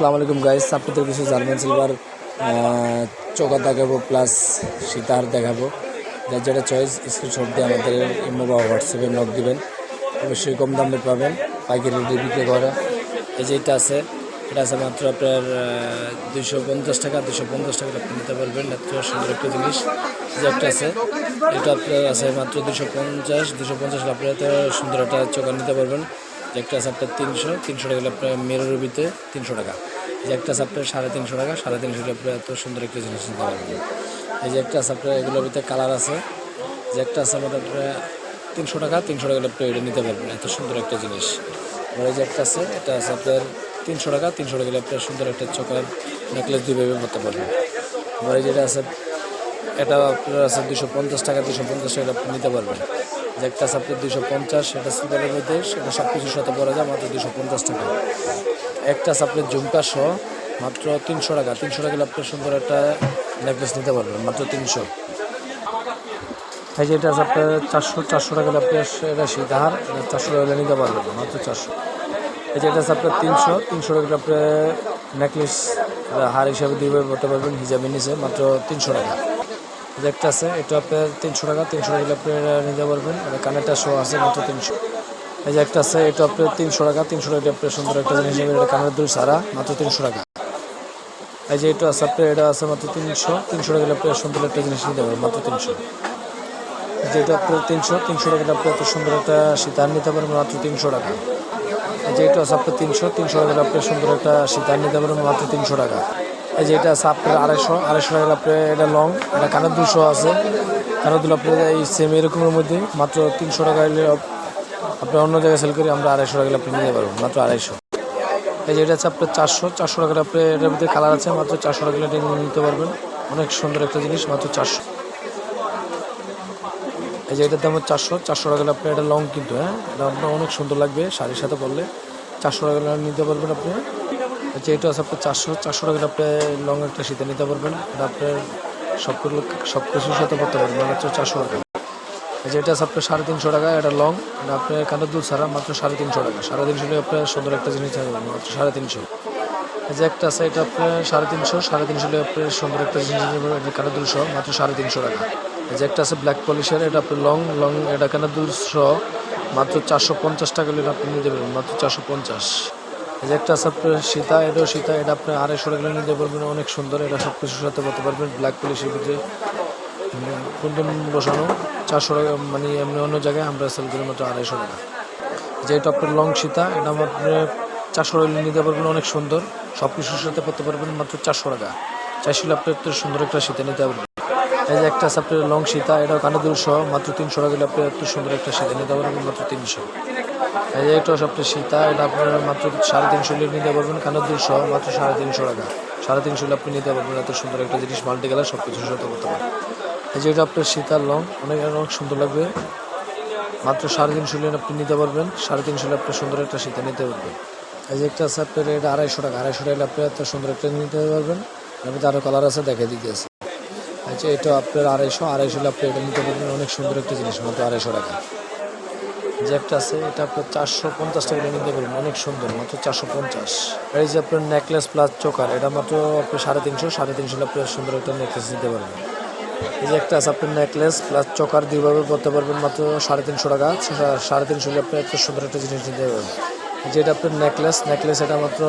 আসসালামু আলাইকুম গাইস আপনাদের কিছু জার্মান সিলভার চোখা দেখাবো প্লাস সীতার দেখাবো। যার যেটা চয়েস স্ক্রিনশট দিয়ে আমাদের ইমো বা হোয়াটসঅ্যাপে নক দিবেন। অবশ্যই কম দামে পাবেন, পাইকারি রেটে বিক্রি করা। এই যে এটা আছে এটা আছে মাত্র আপনার দুশো পঞ্চাশ টাকা দুশো পঞ্চাশ টাকা আপনি নিতে পারবেন। এত সুন্দর একটা জিনিস। যে একটা আছে, এটা আপনার আছে মাত্র দুশো পঞ্চাশ দুশো পঞ্চাশ আপনার এত সুন্দর একটা চোখা নিতে পারবেন। একটা আছে তিনশো তিনশো টাকা হলে আপনার মেরো রুবিতে তিনশো টাকা। যে একটা আছে সাড়ে তিনশো টাকা, সাড়ে তিনশো টাকা আপনার এত সুন্দর একটা জিনিস নিতে পারবেন। এই যে একটা আছে এগুলোর ভিতরে কালার আছে। যে একটা আছে আমাদের আপনার তিনশো টাকা তিনশো টাকা আপনি এটা নিতে পারবেন, এত সুন্দর একটা জিনিস। আর এই যে একটা আছে, এটা আছে আপনার তিনশো টাকা তিনশো টাকা আপনার সুন্দর একটা চোখের নেকলেস দুইভাবে করতে পারবেন। আবার এই যেটা আছে এটা আপনার আছে দুশো পঞ্চাশ টাকা দুশো পঞ্চাশ টাকা আপনি নিতে পারবেন। যে একটা আপনার দুশো পঞ্চাশ সেটা সিলভারের মধ্যে, সেটা সব কিছুর সাথে পড়া যায় মাত্র দুশো পঞ্চাশ টাকা। একটা আপনার ঝুমকা সহ মাত্র তিনশো টাকা। তিনশো টাকা হলে আপনার সুন্দর একটা নেকলেস নিতে পারবেন, মাত্র তিনশো। এই যে এটা আছে আপনার চারশো চারশো টাকা হলে আপনার এটা সীতাহার এটা চারশো টাকা নিতে পারবেন, মাত্র চারশো। এই যে এটা আছে আপনার তিনশো তিনশো টাকা হলে আপনার নেকলেস হার হিসাবে দিয়ে করতে পারবেন হিজাবে নিচে, মাত্র তিনশো টাকা। একটা আছে, এটা আপনার তিনশো টাকা তিনশো টাকা হলে আপনি এটা নিতে পারবেন। এটা কানেরটা শো আছে, মাত্র তিনশো। এই যে একটা আছে, এটা আপনার তিনশো টাকা তিনশো টাকা আপনার সুন্দর একটা জিনিস হিসেবে এটা কানের দুল সারা মাত্র তিনশো টাকা। এই যে এটা আছে আপনার এটা আছে, মাত্র তিনশো তিনশো টাকা আপনার সুন্দর একটা জিনিস নিতে পারবেন, মাত্র তিনশো। যেটা আপনার তিনশো তিনশো টাকা আপনি এত সুন্দর একটা সীতার নিতে পারবেন, মাত্র তিনশো টাকা। এই যে এটা আছে আপনার তিনশো তিনশো টাকা আপনি সুন্দর একটা সীতার নিতে পারবেন, মাত্র তিনশো টাকা। এই যে এটা আপনার আড়াইশো আড়াইশো টাকা আপনি এটা লং, এটা কানের দুশো আছে। কানের দুল আপনার এই সেম এরকমের মধ্যে, মাত্র তিনশো টাকা হলে আপনি অন্য জায়গায় সেল করি, আমরা আড়াইশো টাকা আপনি নিতে পারবেন মাত্র আড়াইশো। এই যে এটা আছে আপনার চারশো চারশো টাকার আপনি এটার মধ্যে কালার আছে, মাত্র চারশো টাকা এটা নিতে পারবেন। অনেক সুন্দর একটা জিনিস, মাত্র চারশো। এই যে এটার দাম চারশো চারশো টাকা আপনি এটা লং কিন্তু হ্যাঁ? এটা আপনার অনেক সুন্দর লাগবে, শাড়ির সাথে পরলে। চারশো টাকা নিতে পারবেন আপনি। আচ্ছা এটা আছে আপনার চারশো চারশো টাকা আপনি লং একটা শীতে নিতে পারবেন। এটা আপনার সব সব কিছুর সাথে করতে পারবেন মাত্র চারশো টাকা। এই যে এটা আছে আপনার সাড়ে তিনশো টাকা, এটা লং এটা আপনার এখানে দুধ ছাড়া মাত্র সাড়ে তিনশো টাকা। সাড়ে তিনশো টাকা আপনার সুন্দর একটা জিনিস থাকবে মাত্র সাড়ে তিনশো। যে একটা আছে, এটা আপনার সাড়ে তিনশো সাড়ে তিনশো টাকা আপনার সুন্দর একটা জিনিস এটা কানে দুশো মাত্র সাড়ে তিনশো টাকা। যে একটা আছে ব্ল্যাক পলিশের এটা আপনার লং লং এটা কানে দুশো মাত্র চারশো পঞ্চাশ টাকা হলে আপনি নিতে পারবেন, মাত্র চারশো পঞ্চাশ। যে একটা আছে আপনার সীতা, এটাও সীতা, এটা আপনি আড়াইশো টাকা নিতে পারবেন, অনেক সুন্দর, এটা সব কিছুর সাথে বলতে পারবেন ব্ল্যাক পলিশের ভিতরে কুন্দন বসানো, চারশো টাকা মানে এমনি অন্য জায়গায় আমরা সেল করি মাত্র আড়াইশো টাকা। যেটা আপনার লং সীতা, এটা আমার চারশো টাকা নিতে পারবেন, অনেক সুন্দর, সব কিছুর সাথে করতে পারবেন মাত্র চারশো টাকা। চারশো আপনি একটু সুন্দর একটা সীতা নিতে পারবেন। এই যে একটা আপনার লং সীতা এটা কানে দুশো মাত্র তিনশো টাকা হলে আপনি সুন্দর একটা সীতা নিতে পারবেন, মাত্র তিনশো। এই যে একটা আপনার সীতা, এটা আপনার মাত্র সাড়ে তিনশো হলে নিতে পারবেন, কানে দুশো মাত্র সাড়ে তিনশো টাকা। সাড়ে তিনশো হলে আপনি নিতে পারবেন, এত সুন্দর একটা জিনিস, মাল্টি কালার সব কিছু সাথে করতে পারবেন। এই যে এটা আপনার সীতার লং, অনেক অনেক সুন্দর লাগবে। মাত্র সাড়ে তিনশো হলে আপনি নিতে পারবেন, সাড়ে তিনশো হলে আপনার সুন্দর একটা সীতা নিতে পারবেন। এই যে একটা আপনার এটা আড়াইশো টাকা আড়াইশো টাকা আপনি এত সুন্দর একটা নিতে পারবেন। মধ্যে আরও কালার আছে দেখে দিতে আছে আচ্ছা এটা আপনার আড়াইশো আড়াইশো আপনি এটা পারবেন। অনেক সুন্দর একটা জিনিস মাত্র আড়াইশো টাকা। যে একটা আছে, এটা আপনার চারশো পঞ্চাশ টাকা নিতে পারবেন। অনেক সুন্দর, মাত্র চারশো পঞ্চাশ। এই যে আপনার নেকলেস প্লাস চোকার এটা মাত্র আপনি সাড়ে তিনশো সাড়ে তিনশো আপনার সুন্দর একটা নেকলেস নিতে পারবেন। এই যে একটা আছে আপনার নেকলেস প্লাস চোকার দুইভাবে পরতে পারবেন, মাত্র সাড়ে তিনশো টাকা। সাড়ে তিনশো আপনি একটা সুন্দর একটা জিনিস নিতে পারবেন। যেটা আপনার নেকলেস নেকলেস এটা মাত্র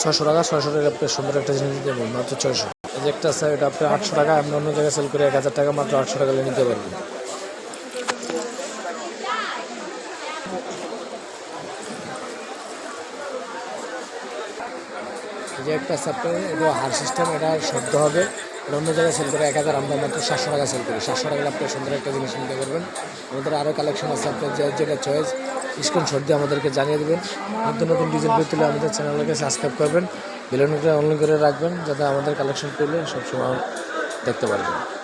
ছশো টাকা, ছয়শো টাকা আপনার সুন্দর একটা জিনিস নিতে পারবেন, মাত্র ছয়শো। যে একটা আছে, এটা আপনার আটশো টাকা, আপনি অন্য জায়গায় সেল করে এক হাজার টাকা মাত্র আটশো টাকা নিতে পারবেন। যে একটা আপনার এটা হার সিস্টেম এটা শব্দ হবে। অন্য জায়গায় সেল করে এক হাজার, আমরা মাত্র সাতশো টাকা সেল করি। সাতশো টাকা আপনি সুন্দর একটা জিনিস নিতে পারবেন। আমাদের আরও কালেকশন আছে, আপনার যে যেটা চয়েস স্ক্রিনশট দিয়ে আমাদেরকে জানিয়ে দেবেন। নতুন নতুন ডিজাইন পেয়ে তুলে আমাদের চ্যানেলকে সাবস্ক্রাইব করবেন। বেলুনটা অনলাইন করে রাখবেন যাতে আমাদের কালেকশন করলে সবসময় দেখতে পারবেন।